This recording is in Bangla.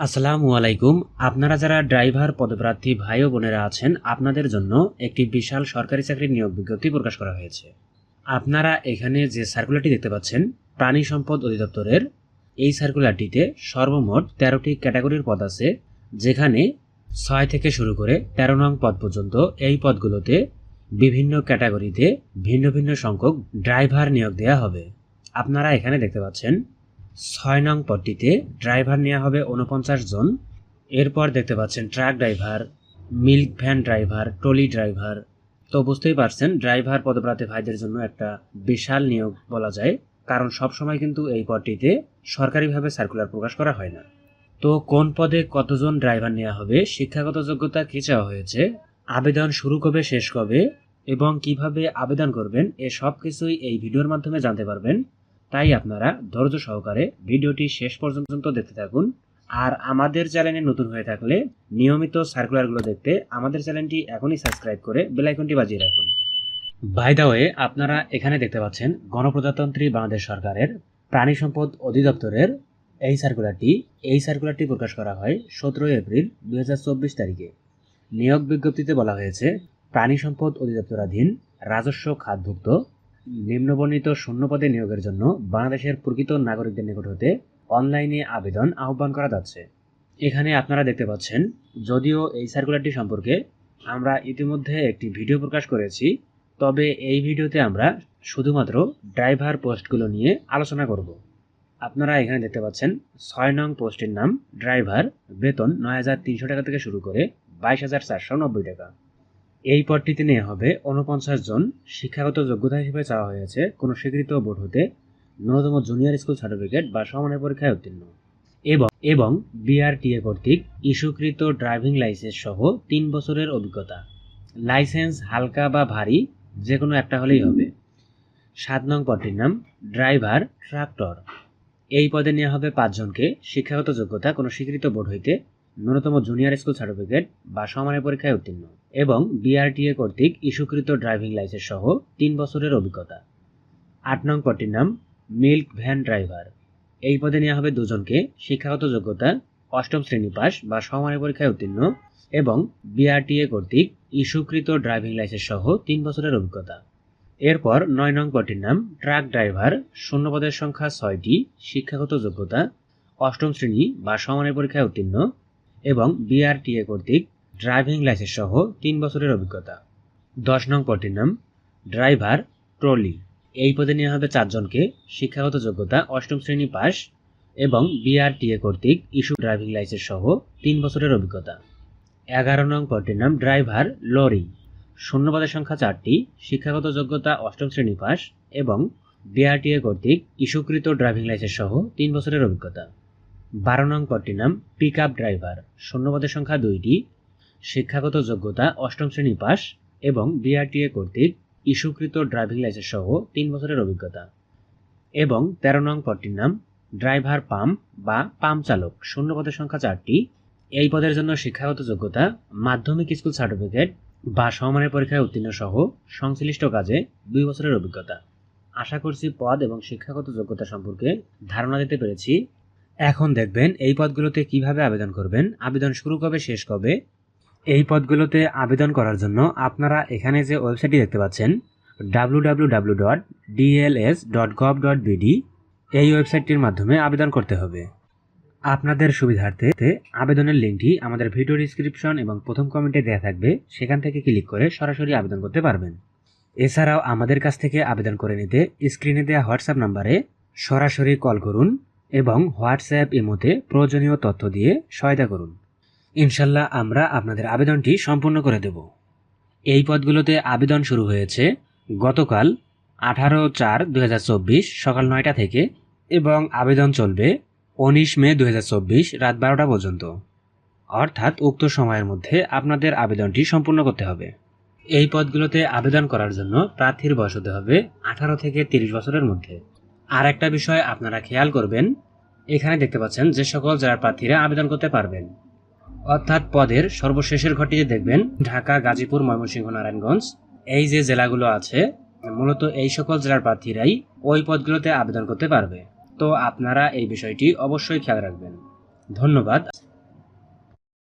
আসসালামু আলাইকুম। আপনারা যারা ড্রাইভার, পদপ্রার্থী, ভাই ও বোনেরা আছেন, আপনাদের জন্য একটি বিশাল সরকারি চাকরির নিয়োগ বিজ্ঞপ্তি প্রকাশ করা হয়েছে। আপনারা এখানে যে সার্কুলারটি দেখতে পাচ্ছেন, প্রাণী সম্পদ অধিদপ্তরের, এই সার্কুলারটিতে সর্বমোট তেরোটি ক্যাটাগরির পদ আছে, যেখানে ছয় থেকে শুরু করে তেরো নং পদ পর্যন্ত এই পদগুলোতে বিভিন্ন ক্যাটাগরিতে ভিন্ন ভিন্ন সংখ্যক ড্রাইভার নিয়োগ দেওয়া হবে। আপনারা এখানে দেখতে পাচ্ছেন ছয় নং পদটিতে ড্রাইভার নেওয়া হবে উনপঞ্চাশ জন। এরপর দেখতে পাচ্ছেন truck driver, milk van driver, trolley driver. তো বুঝতেই পারছেন, ড্রাইভার পদপ্রার্থী ভাইদের জন্য একটা বিশাল নিয়োগ বলা যায়, কারণ সব সময় কিন্তু এই পদটিতে সরকারিভাবে সার্কুলার প্রকাশ করা হয় না। তো কোন পদে কতজন ড্রাইভার নেওয়া হবে, শিক্ষাগত যোগ্যতা কী চাওয়া হয়েছে, আবেদন শুরু কবে, শেষ কবে, এবং কীভাবে আবেদন করবেন, এ সব কিছুই এই ভিডিওর মাধ্যমে জানতে পারবেন। তাই আপনারা ধৈর্য সহকারে ভিডিওটি শেষ পর্যন্ত দেখতে থাকুন। আর আমাদের চ্যানেলে নতুন হয়ে থাকলে নিয়মিত সার্কুলারগুলো দেখতে আমাদের চ্যানেলটি এখনই সাবস্ক্রাইব করে বেলাইকনটি বাজিয়ে রাখুন। বাই দা ওয়ে আপনারা এখানে দেখতে পাচ্ছেন গণপ্রজাতন্ত্রী বাংলাদেশ সরকারের প্রাণী সম্পদ অধিদপ্তরের এই সার্কুলারটি। এই সার্কুলারটি প্রকাশ করা হয় সতেরোই এপ্রিল দু হাজার চব্বিশ তারিখে। নিয়োগ বিজ্ঞপ্তিতে বলা হয়েছে, প্রাণী সম্পদ অধিদপ্তরাধীন রাজস্ব খাতভুক্ত নিম্নবর্ণিত শূন্যপদে নিয়োগের জন্য বাংলাদেশের প্রকৃত নাগরিকদের নিকট হতে অনলাইনে আবেদন আহ্বান করা যাচ্ছে। এখানে আপনারা দেখতে পাচ্ছেন, যদিও এই সার্কুলারটি সম্পর্কে আমরা ইতিমধ্যে একটি ভিডিও প্রকাশ করেছি, তবে এই ভিডিওতে আমরা শুধুমাত্র ড্রাইভার পোস্টগুলো নিয়ে আলোচনা করব। আপনারা এখানে দেখতে পাচ্ছেন, ছয় নং পোস্টের নাম, ড্রাইভার বেতন নয় হাজার তিনশো টাকা থেকে শুরু করে বাইশ হাজার চারশো নব্বই টাকা। এই পদটিতে নেওয়া হবে উনপঞ্চাশ জন শিক্ষাগত যোগ্যতা হিসেবে চাওয়া হয়েছে কোনো স্বীকৃত বোর্ড হতে ন্যূনতম জুনিয়র স্কুল সার্টিফিকেট বা সমানের পরীক্ষায় উত্তীর্ণ। এবং এবং বিআরটিএ কর্তৃক ইস্যুকৃত ড্রাইভিং লাইসেন্স সহ তিন বছরের অভিজ্ঞতা। লাইসেন্স হালকা বা ভারী যে কোনো একটা হলেই হবে। সাত নং পদটির নাম, ড্রাইভার ট্রাক্টর। এই পদে নেওয়া হবে পাঁচজনকে শিক্ষাগত যোগ্যতা কোনো স্বীকৃত বোর্ড হইতে ন্যূনতম জুনিয়র স্কুল সার্টিফিকেট বা সমানের পরীক্ষায় উত্তীর্ণ এবং বিআরটিএ কর্তৃক ইস্যুকৃত ড্রাইভিং লাইসেন্স সহ তিন বছরের অভিজ্ঞতা। আট নং পদটির নাম মিল্ক ভ্যান ড্রাইভার এই পদে নেওয়া হবে দুজনকে শিক্ষাগত যোগ্যতা, অষ্টম শ্রেণি পাস বা সমানের পরীক্ষায় উত্তীর্ণ এবং বিআরটিএ কর্তৃক ইস্যুকৃত ড্রাইভিং লাইসেন্স সহ তিন বছরের অভিজ্ঞতা। এরপর নয় নং পদটির নাম ট্রাক ড্রাইভার শূন্য পদের সংখ্যা ছয়টি, শিক্ষাগত যোগ্যতা, অষ্টম শ্রেণি বা সমানের পরীক্ষায় উত্তীর্ণ এবং বিআরটিএ কর্তৃক ড্রাইভিং লাইসেন্স সহ তিন বছরের অভিজ্ঞতা। দশ নং পদটির নাম ড্রাইভার ট্রলি এই পদে নেওয়া হবে চারজনকে শিক্ষাগত যোগ্যতা অষ্টম শ্রেণি পাস এবং বিআরটিএ কর্তৃক ইস্যু ড্রাইভিং লাইসেন্স সহ তিন বছরের অভিজ্ঞতা। এগারো নং পদটির নাম ড্রাইভার লরি শূন্যপদের সংখ্যা চারটি, শিক্ষাগত যোগ্যতা অষ্টম শ্রেণি পাস এবং বিআরটিএ কর্তৃক ইস্যুকৃত ড্রাইভিং লাইসেন্স সহ তিন বছরের অভিজ্ঞতা। বারো নং পদটির নাম পিক আপ ড্রাইভার শূন্যপদের সংখ্যা দুইটি। শিক্ষাগত যোগ্যতা অষ্টম শ্রেণি পাস এবং বিআরটিএ কর্তৃক ইস্যুকৃত ড্রাইভিং লাইসেন্স সহ তিন বছরের অভিজ্ঞতা। এবং তেরো নং পদটির নাম ড্রাইভার পাম্প বা পাম্প চালক। শূন্য পদের সংখ্যা চারটি। এই পদের জন্য শিক্ষাগত যোগ্যতা, মাধ্যমিক স্কুল সার্টিফিকেট বা সমমানের পরীক্ষায় উত্তীর্ণ সহ সংশ্লিষ্ট কাজে দুই বছরের অভিজ্ঞতা। আশা করছি পদ এবং শিক্ষাগত যোগ্যতা সম্পর্কে ধারণা দিতে পেরেছি। এখন দেখবেন এই পদগুলোতে কীভাবে আবেদন করবেন। আবেদন শুরু কবে, শেষ কবে? এই পদগুলোতে আবেদন করার জন্য আপনারা এখানে যে ওয়েবসাইটটি দেখতে পাচ্ছেন W dot dot gov dot এই ওয়েবসাইটটির মাধ্যমে আবেদন করতে হবে। আপনাদের সুবিধার্থে আবেদনের লিঙ্কটি আমাদের ভিডিও ডিসক্রিপশন এবং প্রথম কমেন্টে দেওয়া থাকবে, সেখান থেকে ক্লিক করে সরাসরি আবেদন করতে পারবেন। এছাড়াও আমাদের কাছ থেকে আবেদন করে নিতে স্ক্রিনে দেওয়া হোয়াটসঅ্যাপ নাম্বারে সরাসরি কল করুন। এবং হোয়াটসঅ্যাপ ইমোতে প্রয়োজনীয় তথ্য দিয়ে সহায়তা করুন। ইনশাল্লাহ আমরা আপনাদের আবেদনটি সম্পূর্ণ করে দেব। এই পদগুলোতে আবেদন শুরু হয়েছে গতকাল আঠারো চার দু সকাল নয়টা থেকে এবং আবেদন চলবে উনিশ মে দু রাত বারোটা পর্যন্ত। অর্থাৎ উক্ত সময়ের মধ্যে আপনাদের আবেদনটি সম্পূর্ণ করতে হবে। এই পদগুলোতে আবেদন করার জন্য প্রার্থীর বয়স হতে হবে আঠারো থেকে তিরিশ বছরের মধ্যে। আর একটা বিষয় আপনারা খেয়াল করবেন, এখানে দেখতে পাচ্ছেন যে সকল জেলার প্রার্থীরা আবেদন করতে পারবেন। অর্থাৎ পদের সর্বশেষের ঘটিতে দেখবেন, ঢাকা, গাজীপুর, ময়মনসিংহ, নারায়ণগঞ্জ, এই যে জেলাগুলো আছে, মূলত এই সকল জেলার প্রার্থীরাই ওই পদগুলোতে আবেদন করতে পারবে। তো আপনারা এই বিষয়টি অবশ্যই খেয়াল রাখবেন। ধন্যবাদ।